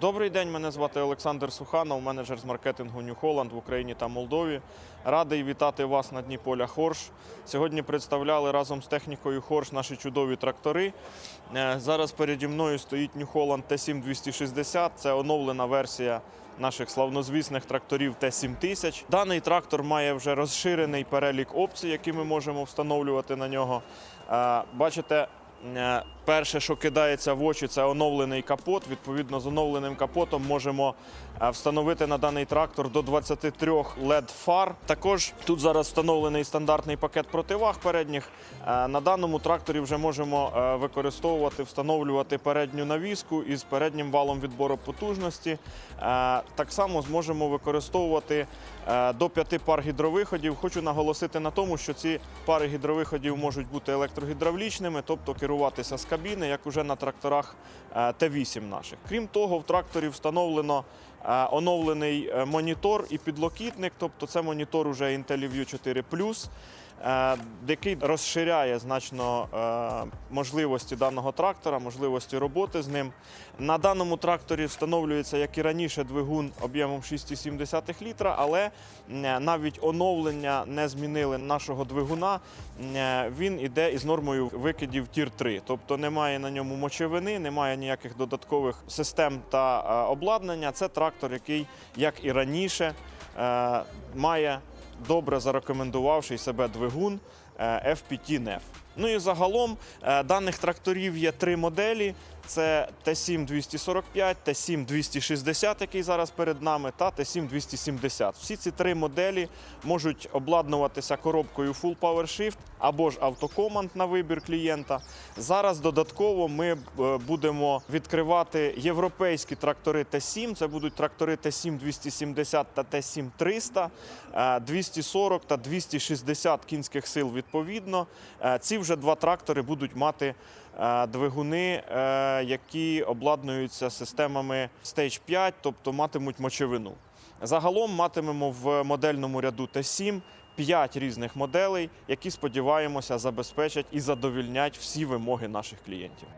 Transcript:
Добрий день, мене звати Олександр Суханов, менеджер з маркетингу New Holland в Україні та Молдові. Радий вітати вас на дні поля Хорш. Сьогодні представляли разом з технікою Хорш наші чудові трактори. Е, Зараз переді мною стоїть New Holland T7 260. Це оновлена версія наших славнозвісних тракторів Т7000. Даний трактор має вже розширений перелік опцій, які ми можемо встановлювати на нього. Е, Бачите, Е, Перше, що кидається в очі, це оновлений капот. Відповідно, з оновленим капотом можемо е, встановити на даний трактор до 23 led фар. Також тут зараз встановлений стандартний пакет противаг передніх. Е, На даному тракторі вже можемо е, використовувати, встановлювати передню навіску із переднім валом відбору потужності. Так само зможемо використовувати до п'яти пар гідровиходів. Хочу наголосити на тому, що ці пари гідровиходів можуть бути електрогідравлічними, тобто керуватися з кабіни, як уже на тракторах е, Т8 наших. Крім того, в тракторі встановлено оновлений е, монітор і підлокітник, тобто це монітор уже IntelliView 4 е, який розширяє значно е, можливості даного трактора, можливості роботи з ним. На даному тракторі встановлюється, як і раніше, двигун об'ємом 6,7 літра, але навіть оновлення не змінили нашого двигуна. Він іде із нормою викидів Тір 3, тобто немає на ньому мочевини, немає ніяких додаткових систем та обладнання. Це трактор, який, як і раніше, е, має добре зарекомендувавший себе двигун е, FPT NEF. Ну і загалом е, даних тракторів є три моделі: це Т7 245, Т7 260, який зараз перед нами, та Т7 270. Всі ці три моделі можуть обладнуватися коробкою Full Power Shift або ж автокоманд на вибір клієнта. Зараз додатково ми е, будемо відкривати європейські трактори Т7. Це будуть трактори Т7 270 та Т7 300, е, 240 та 260 кінських сил відповідно. Е, Ці вже два трактори будуть мати двигуни, е, які обладнуються системами Stage 5, тобто матимуть мочевину. Загалом матимемо в модельному ряду Т7 5 різних моделей, які сподіваємося забезпечать і задовільнять всі вимоги наших клієнтів.